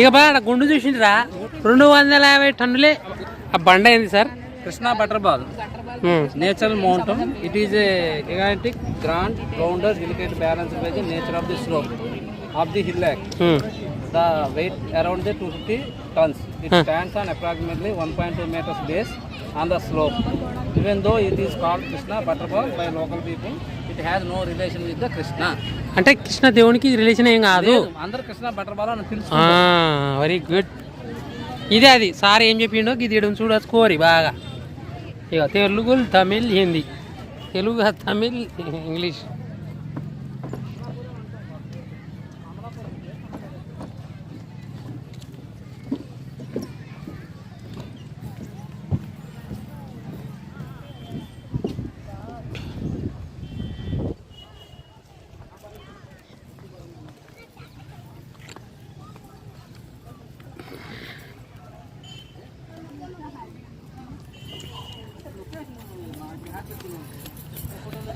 ఇక బాగా గుండు చూసిండ్రా. రెండు వందల యాభై టన్నులే. ఆ బండ ఏంది sir? Krishna butterball natural mountain. It is a gigantic grand rounder delicate balance nature of the slope of the hill lack the weight around the two fifty tons it stands on approximately one point two metres base on the slope even though it is called Krishna butterball by local people it has no relation with the Krishna. అంటే కృష్ణ దేవునికి relation ఏం కాదు. అందరు కృష్ణ బటర్బాల్ అని తెలుసు very good ఇదే అది. Sir ఏం చెప్పిండో ఇది ఇడడం చూడచ్చుకోరి బాగా. ఇక తెలుగు తమిళ్ హిందీ. తెలుగు తమిళ్ ఇంగ్లీష్.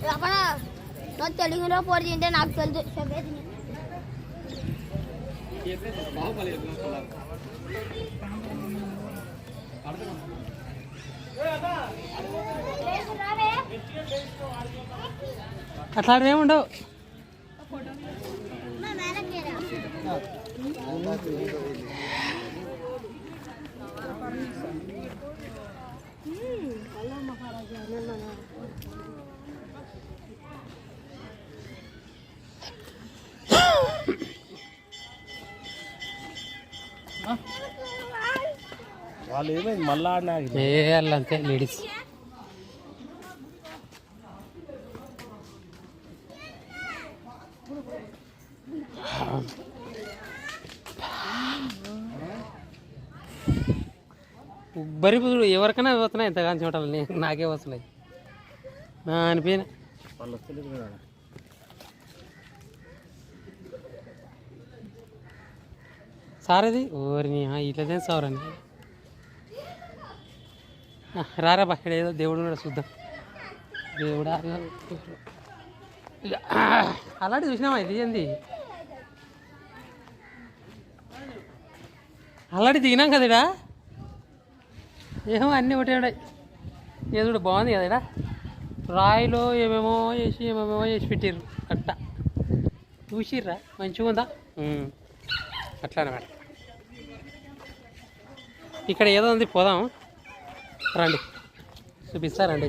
అక్కడ నాకు తెలుగులో పోటీ అంటే నాకు తెలుసు చెప్పేది అట్లాంటివి ఏముండవు ఫోటో వాళ్ళు ఏమైంది? మళ్ళా ఆడినా ఏ వాళ్ళు అంతే లేడీస్. ఉబ్బరి పుదుడు ఎవరికైనా పోతున్నాయి ఇంతగా చూడాలి నేను నాకే వస్తున్నాయి నా అనిపోయిన సార్ ఇది ఓరిని ఇట్లదే సార్ అని రారా బా ఏదో దేవుడు కూడా చూద్దాం. దేవుడా అలాంటి చూసినామా ఇది ఏంది? అలాంటి దిగినాం కదా ఏమో అన్నీ ఒకటే ఉన్నాయి. ఏదో కూడా బాగుంది కదా ఇడా? రాయిలో ఏమేమో వేసి ఏమేమో వేసి పెట్టిర్రు అట్ట చూసిర్రా? మంచిగా ఉందా. అట్లా అనమాట ఇక్కడ ఏదో ఉంది పోదాం. రండి. చూపిస్తా రండి.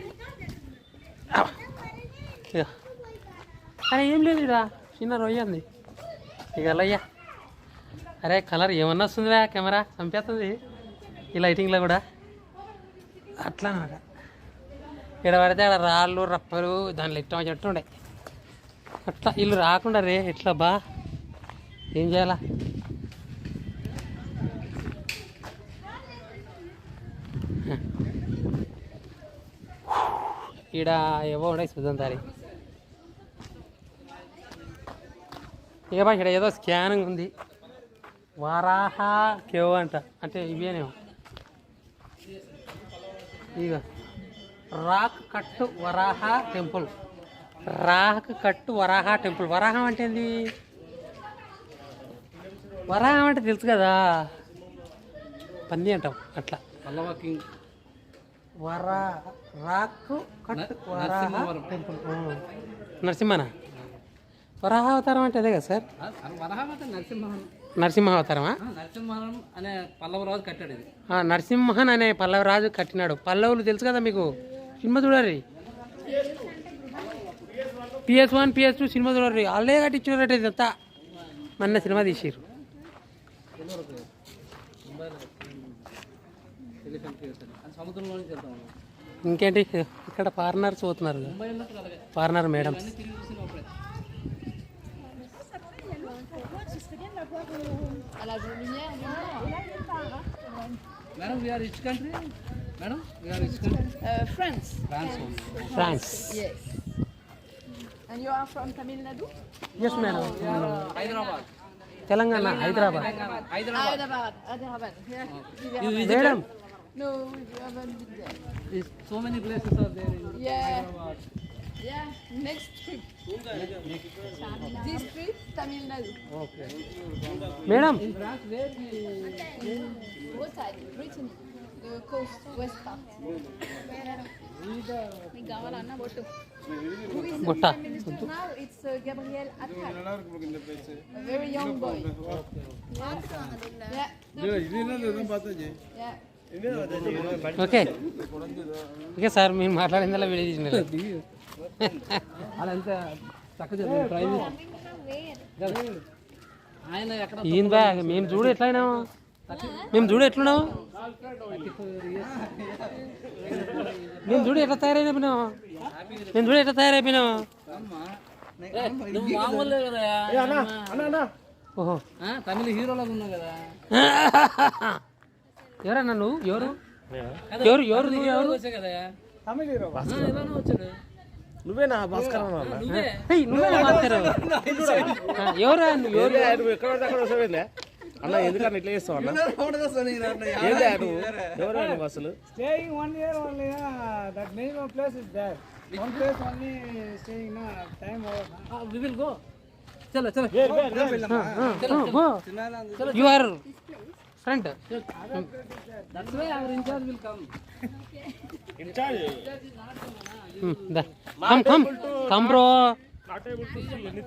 అరే ఏం లేదు ఇడా. చిన్న రొయ్య ఉంది. ఇక అలయ్యా అరే కలర్ ఏమన్నా వస్తుందిరా కెమెరా? చంపేస్తుంది ఈ లైటింగ్లో కూడా. అట్లా అనమాట ఇక్కడ పడితే అక్కడ రాళ్ళు రప్పలు దానిలో ఇట్టం చెట్టు ఉండే. అట్లా వీళ్ళు రాకుండా రే ఎట్లా బా? ఏం చేయాలా? ఈడ ఏవో ఉన్నాయి చూద్దాం దారి. ఇక బా ఇక్కడ ఏదో స్కానింగ్ ఉంది. వరాహ కేవ్ అంట. అంటే ఇవేనేమో. ఇక రాక్ కట్టు వరాహ టెంపుల్. రాక్ కట్టు వరాహ టెంపుల్. వరాహం అంటే ఏంది? వరాహం అంటే తెలుసు కదా. పంది అంటాం అట్లా. పల్లవ కింగ్. వరా రాకు వరాహ. టెంపుల్. నరసింహనా? వరాహ అవతారం అంటే అదే కదా సార్? వరహామత నరసింహం అనే పల్లవ రాజు కట్టాడు ఇది. నరసింహన్ అనే పల్లవరాజు కట్టినాడు. పల్లవులు తెలుసు కదా మీకు? Cinema చూడరి PS one PS two cinema చూడరి వాళ్ళే కట్టించున్నారట ఇదంతా. మొన్న సినిమా తీసిర్రు. ఇంకేంటి? ఇక్కడ కూడా అలాగే. Foreigner madam. Madam country country Uh. France France Yes. And you are from Tamil Nadu? Yes madam Hyderabad. Telangana Hyderabad. Hyderabad. Hyderabad. Hyderabad. Yeah. You Yeah. visited? Madam No, we haven't been there. There's so many places are there in yeah. Hyderabad. Yeah, next trip. This trip, Tamil Nadu. Okay. Madam. In France, where you... What side? Britain. The coast, west part. Who is the Prime Minister now? It's uh, Gabriel Attal. A very young boy. Yeah. Yeah. Okay. Okay sir చక్కగా prize ఆయన ఎక్కడ ఈయన బా మేము చూడు ఎట్లయినాము మేము చూడు ఎట్లున్నాము మేము చూడు ఎట్లా తయారైపోయినాము మేము చూడు ఎట్లా తయారైపోయినాము ఏ, ఓహో. తమిళ హీరోలాగా ఉన్నావు కదా. ఎవరన్నా నువ్వు? ఎవరు? ఎవరు? ఎవరు నువ్వు? ఎవరు? వచ్చాడు నువ్వేనా భాస్కర్. అన్న నువ్వే ఏయ్, నువ్వే. మాస్టర్ ఎవరా నువ్వు? ఎవరు? నువ్వు ఎక్కడ అక్కడ వస్తావేలే అన్న ఎందుకన్నా ఇట్లా చేస్తావు అన్న? ఏంది నువ్వు ఎవరు నువ్వు అసలు. వి విల్ గో చలో చలో. You are front. Come come come come bro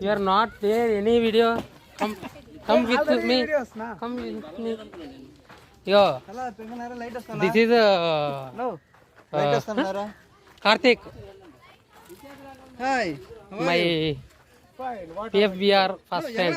you are not there any video come come with me? Come with me yo this us Karthik Hi. My? PFBR first friend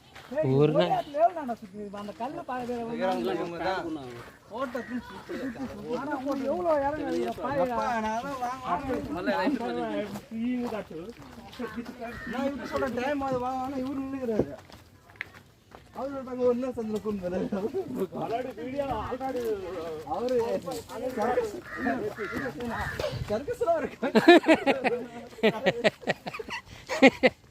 ஒரு நாள் அந்த கல்லு அவரு சர்க்கஸ்லாம் இருக்கு.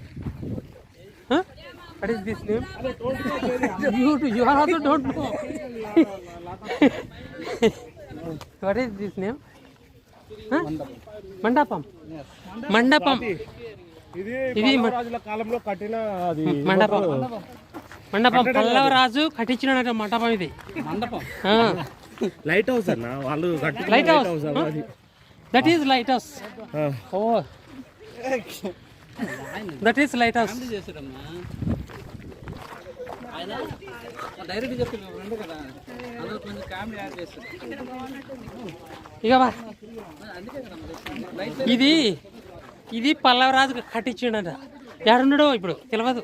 What is this name you you are also don't know what is this name మండపం మండపం ఇది ఇది మ- రాజుల కాలంలో కట్టిన అది మండపం మండపం పల్లవరాజు కట్టించిన మండపం ఇది. మండపం లైట్ హౌస్ అన్న? వాళ్ళు lighthouse that is lighthouse. Oh that is lighthouse ఇక ఇది ఇది పల్లవరాజు కట్టించిండట. ఎక్కడున్నాడో ఇప్పుడు తెలియదు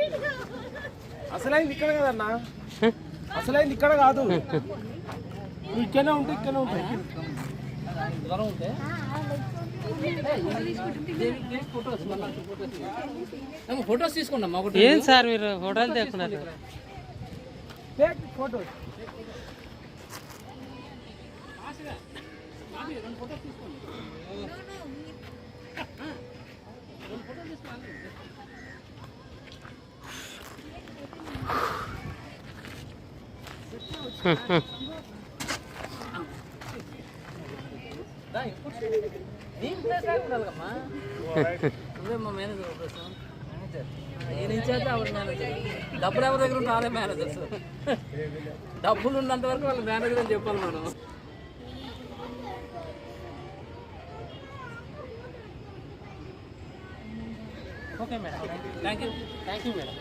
అసలైంది ఇక్కడ కదన్నా? అసలైంది ఇక్కడ కాదు. నువ్వు ఇక్కడనే ఉంటే ఇక్కడనే ఉంటాయి. జ్వరం ఉంటే ఫొటోస్ ఫొటోస్ ఫొటోస్ తీసుకోండి ఒకటి ఏం సార్ మీరు హోటల్ తెచ్చుకున్నారు టేక్ ఫోటో డబ్బులు ఎవరి దగ్గర ఉంటే వాళ్ళే మేనేజర్స్ డబ్బులు ఉన్నంత వరకు వాళ్ళ మేనేజర్ అని చెప్పాలి మనం okay madam. Thank you thank you madam.